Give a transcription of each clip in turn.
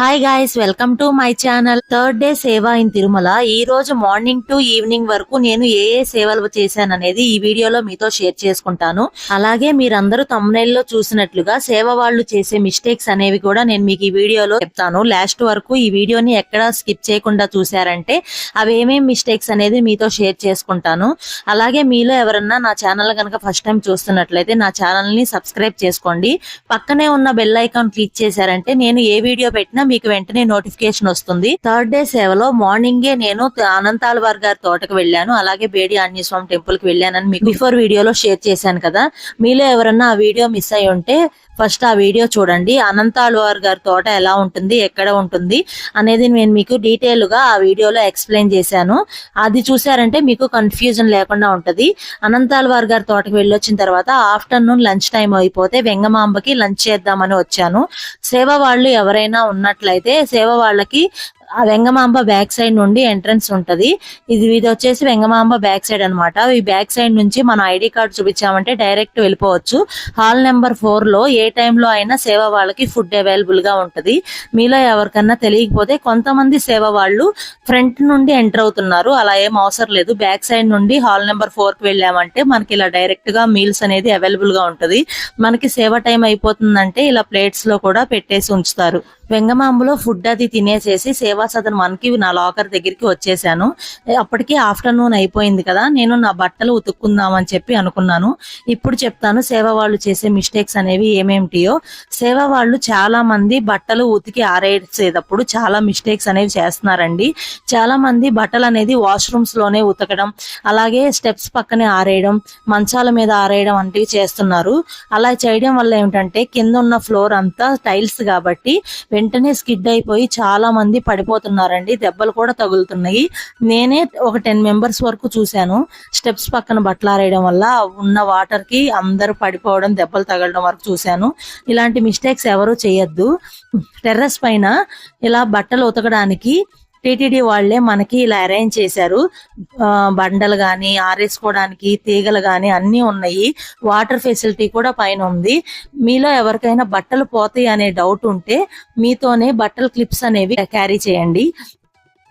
Hi guys welcome to my channel third day సేవ in Tirumala ఈ రోజు మార్నింగ్ టు ఈవినింగ్ వరకు నేను ఏ ఏ సేవలు చేశాను అనేది ఈ వీడియోలో మీతో షేర్ చేసుకుంటాను. అలాగే మీరందరూ thumbnail లో చూసినట్లుగా సేవ వాళ్ళు చేసే మిస్టేక్స్ అనేవి కూడా నేను మీకు ఈ వీడియోలో చెప్తాను. లాస్ట్ వరకు ఈ వీడియోని ఎక్కడ స్కిప్ చేయకుండా చూసారంటే అవి ఏమేమి మిస్టేక్స్ అనేది మీతో షేర్ చేసుకుంటాను. అలాగే మీలో ఎవరన్నా నా ఛానల్ కనుక ఫస్ట్ టైం చూస్తున్నట్లయితే నా ఛానల్ని సబ్స్క్రైబ్ చేసుకోండి. పక్కనే ఉన్న బెల్ ఐకాన్ క్లిక్ చేశారంటే నేను ఏ వీడియో పెట్టినా మీకు వెంటనే నోటిఫికేషన్ వస్తుంది. థర్డ్ డే సేవలో మార్నింగే నేను అనంతాలవార్ గారి తోటకు వెళ్ళాను. అలాగే బేడి ఆంజనేయ స్వామి టెంపుల్కి వెళ్ళానని మీకు బిఫోర్ వీడియోలో షేర్ చేశాను కదా. మీలో ఎవరన్నా ఆ వీడియో మిస్ అయి ఉంటే ఫస్ట్ ఆ వీడియో చూడండి. అనంతాళ్వార్ గారి తోట ఎలా ఉంటుంది ఎక్కడ ఉంటుంది అనేది నేను మీకు డీటెయిల్గా ఆ వీడియోలో ఎక్స్ప్లెయిన్ చేశాను. అది చూసారంటే మీకు కన్ఫ్యూజన్ లేకుండా ఉంటది. అనంతాళ్వార్ గారి తోటకి వెళ్ళొచ్చిన తర్వాత ఆఫ్టర్నూన్ లంచ్ టైం అయిపోతే వెంగమాంబకి లంచ్ చేద్దామని వచ్చాను. సేవ వాళ్ళు ఎవరైనా చేసినట్లయితే సేవ వాళ్ళకి ఆ వెంగమాంబ బ్యాక్ సైడ్ నుండి ఎంట్రన్స్ ఉంటది. ఇది ఇది వచ్చేసి వెంగమాంబ బ్యాక్ సైడ్ అన్నమాట. ఈ బ్యాక్ సైడ్ నుంచి మన ఐడి కార్డ్ చూపించామంటే డైరెక్ట్ వెళ్ళిపోవచ్చు. హాల్ నెంబర్ ఫోర్లో ఏ టైంలో అయినా సేవ వాళ్ళకి ఫుడ్ అవైలబుల్గా ఉంటది. మీలో ఎవరికన్నా తెలియకపోతే కొంతమంది సేవ వాళ్ళు ఫ్రంట్ నుండి ఎంటర్ అవుతున్నారు. అలా ఏం అవసరం లేదు. బ్యాక్ సైడ్ నుండి హాల్ నెంబర్ ఫోర్కి వెళ్ళామంటే మనకి ఇలా డైరెక్ట్గా మీల్స్ అనేది అవైలబుల్గా ఉంటది. మనకి సేవ టైం అయిపోతుందంటే ఇలా ప్లేట్స్లో కూడా పెట్టేసి ఉంచుతారు. వెంగమాంబలో ఫుడ్ అది తినేసేసి సేవ సదన్ మనకి నా లాకర్ దగ్గరికి వచ్చేసాను. అప్పటికి ఆఫ్టర్నూన్ అయిపోయింది కదా నేను నా బట్టలు ఉతుక్కుందామని చెప్పి అనుకున్నాను. ఇప్పుడు చెప్తాను సేవ వాళ్ళు చేసే మిస్టేక్స్ అనేవి ఏమేమిటియో. సేవ వాళ్ళు చాలా మంది బట్టలు ఉతికి ఆరేసేటప్పుడు చాలా మిస్టేక్స్ అనేవి చేస్తున్నారండి. చాలా మంది బట్టలు అనేది వాష్రూమ్స్లోనే ఉతకడం అలాగే స్టెప్స్ పక్కనే ఆరేయడం మంచాల మీద ఆరేయడం వంటివి చేస్తున్నారు. అలా చేయడం వల్ల ఏమిటంటే కింద ఉన్న ఫ్లోర్ అంతా టైల్స్ కాబట్టి వెంటనే స్కిడ్ అయిపోయి చాలా మంది పడిపోతున్నారండి దెబ్బలు కూడా తగులుతున్నాయి. నేనే ఒక టెన్ మెంబర్స్ వరకు చూశాను. స్టెప్స్ పక్కన బట్టలు ఆరేయడం వల్ల ఉన్న వాటర్కి అందరూ పడిపోవడం దెబ్బలు తగలడం వరకు చూశాను. ఇలాంటి మిస్టేక్స్ ఎవరు చేయొద్దు. టెర్రస్ పైన ఇలా బట్టలు ఉతకడానికి టీటీడీ వాళ్ళే మనకి ఇలా అరేంజ్ చేశారు. బండలు గాని ఆరేసుకోవడానికి తీగలు గాని అన్ని ఉన్నాయి. వాటర్ ఫెసిలిటీ కూడా పైన ఉంది. మీలో ఎవరికైనా బట్టలు పోతాయి అనే డౌట్ ఉంటే మీతోనే బట్టల క్లిప్స్ అనేవి క్యారీ చేయండి.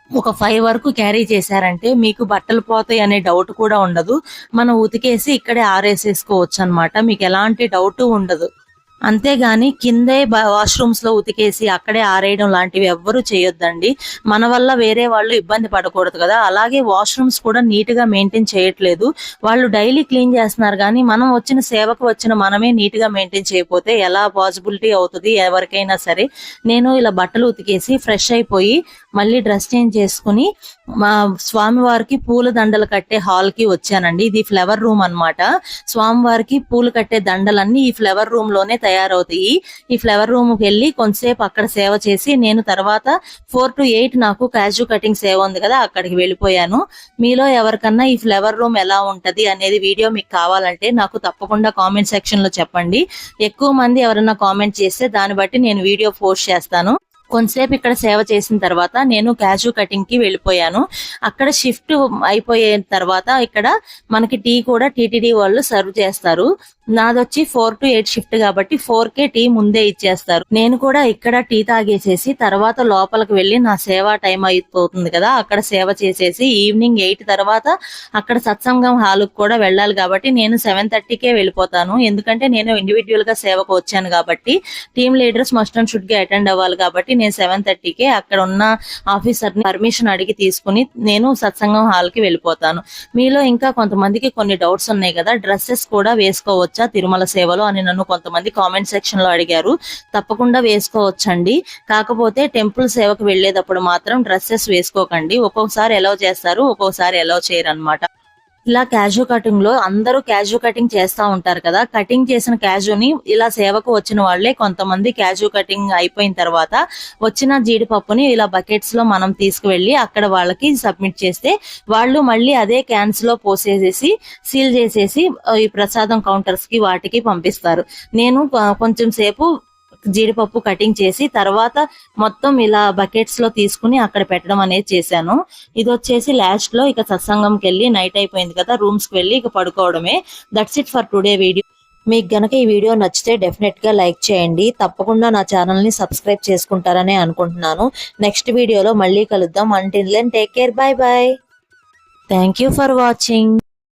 ఒక ఫైవ్ వరకు క్యారీ చేశారంటే మీకు బట్టలు పోతాయి అనే డౌట్ కూడా ఉండదు. మనం ఉతికేసి ఇక్కడే ఆరేసేసుకోవచ్చు అన్నమాట మీకు ఎలాంటి డౌట్ ఉండదు. అంతేగాని కిందే వాష్రూమ్స్లో ఉతికేసి అక్కడే ఆరేయడం లాంటివి ఎవ్వరూ చేయొద్దండి. మన వల్ల వేరే వాళ్ళు ఇబ్బంది పడకూడదు కదా. అలాగే వాష్రూమ్స్ కూడా నీట్గా మెయింటైన్ చేయట్లేదు. వాళ్ళు డైలీ క్లీన్ చేస్తున్నారు కానీ మనం వచ్చిన సేవకు వచ్చిన మనమే నీట్గా మెయింటైన్ చేయకపోతే ఎలా పాసిబిలిటీ అవుతుంది ఎవరికైనా సరే. నేను ఇలా బట్టలు ఉతికేసి ఫ్రెష్ అయిపోయి మళ్ళీ డ్రెస్ చేంజ్ చేసుకుని మా స్వామివారికి పూల దండలు కట్టే హాల్కి వచ్చానండి. ఇది ఫ్లవర్ రూమ్ అన్నమాట. స్వామివారికి పూలు కట్టే దండలన్నీ ఈ ఫ్లవర్ రూమ్లోనే తయారవుతాయి. ఈ ఫ్లవర్ రూమ్కి వెళ్ళి కొంతసేపు అక్కడ సేవ చేసి నేను తర్వాత ఫోర్ టు ఎయిట్ నాకు క్యాజు కటింగ్ సేవ ఉంది కదా అక్కడికి వెళ్ళిపోయాను. మీలో ఎవరికన్నా ఈ ఫ్లవర్ రూమ్ ఎలా ఉంటది అనేది వీడియో మీకు కావాలంటే నాకు తప్పకుండా కామెంట్ సెక్షన్లో చెప్పండి. ఎక్కువ మంది ఎవరైనా కామెంట్ చేస్తే దాన్ని బట్టి నేను వీడియో పోస్ట్ చేస్తాను. కొంతసేపు ఇక్కడ సేవ చేసిన తర్వాత నేను క్యాజు కటింగ్కి వెళ్ళిపోయాను. అక్కడ షిఫ్ట్ అయిపోయిన తర్వాత ఇక్కడ మనకి టీ కూడా టీటీడీ వాళ్ళు సర్వ్ చేస్తారు. నాదొచ్చి ఫోర్ టు ఎయిట్ షిఫ్ట్ కాబట్టి ఫోర్ కే టీ ముందే ఇచ్చేస్తారు. నేను కూడా ఇక్కడ టీ తాగేసేసి తర్వాత లోపలికి వెళ్ళి నా సేవ టైం అయిపోతుంది కదా అక్కడ సేవ చేసేసి ఈవినింగ్ ఎయిట్ తర్వాత అక్కడ సత్సంగం హాల్ కూడా వెళ్ళాలి కాబట్టి నేను సెవెన్ థర్టీకే వెళ్ళిపోతాను. ఎందుకంటే నేను ఇండివిజువల్గా సేవకు వచ్చాను కాబట్టి టీమ్ లీడర్స్ మస్ట్ అండ్ షుడ్గా అటెండ్ అవ్వాలి కాబట్టి నేను సెవెన్ థర్టీకే అక్కడ ఉన్న ఆఫీసర్ని పర్మిషన్ అడిగి తీసుకుని నేను సత్సంగం హాల్కి వెళ్ళిపోతాను. మీలో ఇంకా కొంతమందికి కొన్ని డౌట్స్ ఉన్నాయి కదా డ్రెస్సెస్ కూడా వేసుకోవచ్చు. తిరుమల సేవలో అని నన్ను కొంతమంది కామెంట్ సెక్షన్లో అడిగారు. తప్పకుండా వేసుకోవచ్చండి. కాకపోతే టెంపుల్ సేవకు వెళ్ళేటప్పుడు మాత్రం డ్రెస్సెస్ వేసుకోకండి. ఒక్కొక్కసారి ఎలవ్ చేస్తారు ఒక్కొక్కసారి ఎలవ్ చేయరు అనమాట ఇలా క్యాజు కటింగ్లో అందరూ క్యాజు కటింగ్ చేస్తా ఉంటారు కదా. కటింగ్ చేసిన క్యాజుని ఇలా సేవకు వచ్చిన వాళ్ళే కొంతమంది క్యాజు కటింగ్ అయిపోయిన తర్వాత వచ్చిన జీడిపప్పుని ఇలా బకెట్స్లో మనం తీసుకువెళ్ళి అక్కడ వాళ్ళకి సబ్మిట్ చేస్తే వాళ్ళు మళ్ళీ అదే క్యాన్స్లో పోసేసేసి సీల్ చేసేసి ఈ ప్రసాదం కౌంటర్స్కి వాటికి పంపిస్తారు. నేను కొంచెం సేపు జీడిపప్పు కటింగ్ చేసి తర్వాత మొత్తం ఇలా బకెట్స్లో తీసుకుని అక్కడ పెట్టడం అనేది చేశాను. ఇది వచ్చేసి లాస్ట్లో ఇక సత్సంగంకి వెళ్ళి నైట్ అయిపోయింది కదా రూమ్స్కి వెళ్ళి ఇక పడుకోవడమే. That's it for today video మీకు గనక ఈ వీడియో నచ్చితే డెఫినెట్గా లైక్ చేయండి. తప్పకుండా నా ఛానల్ని సబ్స్క్రైబ్ చేసుకుంటారని అనుకుంటున్నాను. నెక్స్ట్ వీడియోలో మళ్ళీ కలుద్దాం. Until take care bye bye thank you for watching